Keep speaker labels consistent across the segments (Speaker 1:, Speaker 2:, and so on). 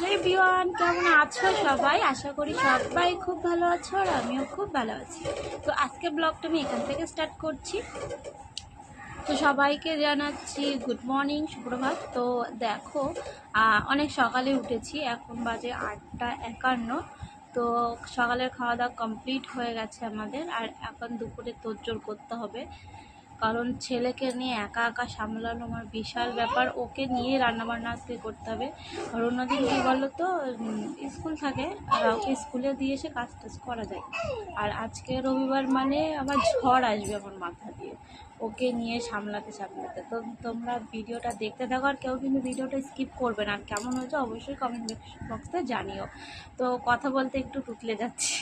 Speaker 1: Hello everyone, কেমন আছো সবাই? আশা করি সবাই খুব ভালো আছো আর আমিও খুব ভালো আছি। তো আজকে ব্লগটা আমি এখান থেকে স্টার্ট করছি। তো সবাইকে জানাচ্ছি গুড মর্নিং, সুপ্রভাত। তো দেখো অনেক সকালে উঠেছি, এখন বাজে আটটা একান্ন। তো সকালের খাওয়া দাওয়া কমপ্লিট হয়ে গেছে আমাদের, আর এখন দুপুরে তোড়জোড় করতে হবে। কারণ ছেলেকে নিয়ে একা একা সামলানো আমার বিশাল ব্যাপার। ওকে নিয়ে রান্নাবান্না আজকে করতে হবে। আর অন্যদিন কী বলো তো স্কুল থাকে, আর ওকে স্কুলে দিয়ে এসে কাজ টাজ করা যায়। আর আজকে রবিবার মানে আমার ঝড় আসবে আমার মাথা দিয়ে ওকে নিয়ে সামলাতে সামলাতে। তো তোমরা ভিডিওটা দেখতে থাকো আর কেউ কিন্তু ভিডিওটা স্কিপ করবে না। আর কেমন হয়েছে অবশ্যই কমেন্ট বক্সে জানিও। তো কথা বলতে একটু টুকলে যাচ্ছি।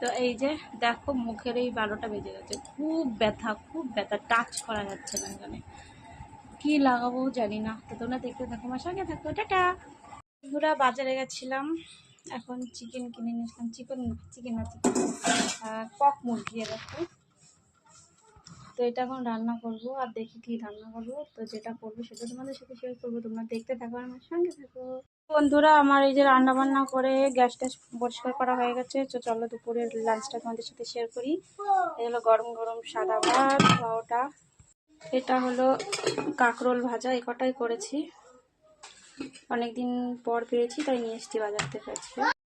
Speaker 1: তো এই যে দেখো মুখের এই বারোটা বেজে গেছে। খুব ব্যথা খুব ব্যথা। টাচ করা যাচ্ছে না এখানে। কী লাগাবো জানি না। তো তোমরা দেখতে থাকো, আমার সঙ্গে থাকো। টাটা! বন্ধুরা, বাজারে গেছিলাম। এখন চিকেন কিনে নিয়েছিলাম চিকেন চিকেন চিকেন কক মুরগি এরকম তো এটা এখন রান্না করব আর দেখি কি রান্না করব। তো যেটা করব সেটা তোমাদের সাথে শেয়ার করব। তোমরা দেখতে থাকো আমার সঙ্গে থাকো। বন্ধুরা, আমার এই যে রান্না বান্না করে গ্যাস ট্যাস পরিষ্কার করা হয়ে গেছে। তো চলো দুপুরের লাঞ্চটা তোমাদের সাথে শেয়ার করি। এই হলো গরম গরম সাদা ভাত ওটা এটা হলো কাঁকরোল ভাজা। এ কটাই করেছি। অনেকদিন পর পেয়েছি, তাই নিয়ে এসেছি বাজার থেকে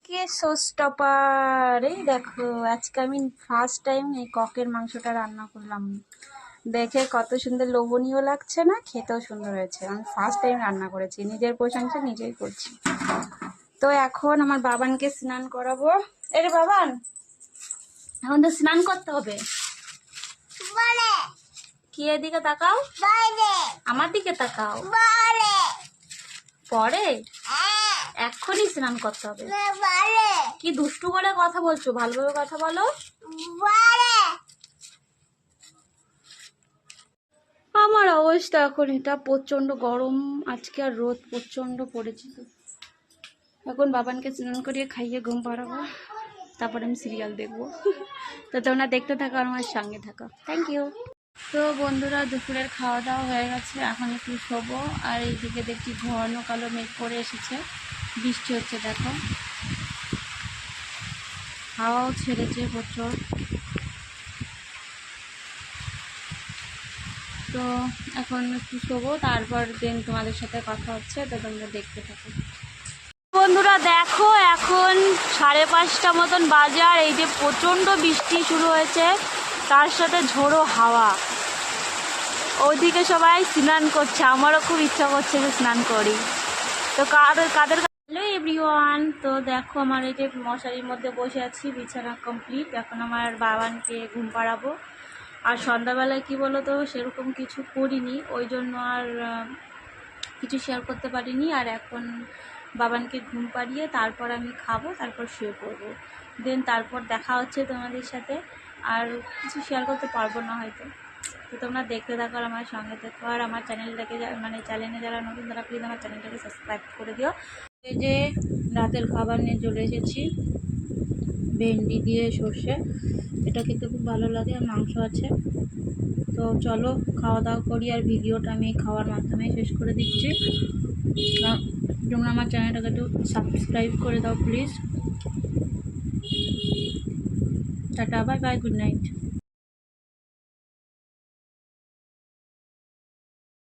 Speaker 1: কে সোস্টপার এই দেখো আজকে আমি ফার্স্ট টাইম এই ককের মাংসটা রান্না করলাম। দেখে কত সুন্দর লোভনীয় লাগছে না? খেতেও সুন্দর হয়েছে। আমি ফার্স্ট টাইম রান্না করেছি। নিজের প্রশংসা নিজেই করছি। তো এখন আমার বাবানকে স্নান করাবো। এরে বাবান এখন তো স্নান করতে হবে। কি এদিকে তাকাও? আমার দিকে তাকাও। পরে? এক্ষুনি স্নান করতে হবে। কি দুষ্টু করে কথা বলছো? ভালোভাবে কথা বলো। আমার অবস্থা এখন এটা প্রচণ্ড গরম। আজকে আর রোদ প্রচণ্ড পড়েছে এখন বাবানকে স্নান করিয়ে খাইয়ে ঘুম পাড়াবো। তারপরে আমি সিরিয়াল দেখব। তো তোমরা দেখতে থাকো আর আমার সঙ্গে থাকো। থ্যাংক ইউ তো বন্ধুরা দুপুরের খাওয়া দাওয়া হয়ে গেছে। এখন একটু শোবো। আর এইদিকে দেখছি ঘন কালো মেঘ করে এসেছে। বৃষ্টি হচ্ছে, দেখো। হাওয়াও ছেড়েছে প্রচুর। তো এখন একটু শোবো, তারপর দিন তোমাদের সাথে কথা হচ্ছে, তো তোমরা দেখতে থাকো। বন্ধুরা, দেখো, এখন সাড়ে পাঁচটা মতন বাজার এই যে প্রচণ্ড বৃষ্টি শুরু হয়েছে, তার সাথে ঝোড়ো হাওয়া। ওইদিকে সবাই স্নান করছে, আমারও খুব ইচ্ছা করছে যে স্নান করি। তো কাদের কাদের এভরিওয়ান তো দেখো আমার এই যে মশারির মধ্যে বসে আছি, বিছানা কমপ্লিট এখন আমার বাবানকে ঘুম পাড়াবো। আর সন্ধ্যাবেলায় কি বলো তো সেরকম কিছু করিনি। ওই জন্য আর কিছু শেয়ার করতে পারিনি। আর এখন বাবানকে ঘুম পাড়িয়ে তারপর আমি খাব, তারপর শুয়ে পড়ব। দেন তারপর দেখা হচ্ছে তোমাদের সাথে। আর কিছু শেয়ার করতে পারব না হয়তো। তো তোমরা দেখতে থাকো আর আমার সঙ্গে থাকো। আর আমার চ্যানেলটাকে মানে চ্যানেলে যারা নতুন, তারা প্লিজ আমার চ্যানেলটাকে সাবস্ক্রাইব করে দিও। যে রাতের খাবার নিয়ে চলে এসেছি। ভেন্ডি দিয়ে সর্ষে। এটা খেতে খুব ভালো লাগে আর মাংস আছে। তো চলো খাওয়া দাওয়া করি আর ভিডিওটা আমি খাওয়ার মাধ্যমে শেষ করে দিচ্ছি। তোমরা আমার চ্যানেলটাকে একটু সাবস্ক্রাইব করে দাও please tata bye bye good night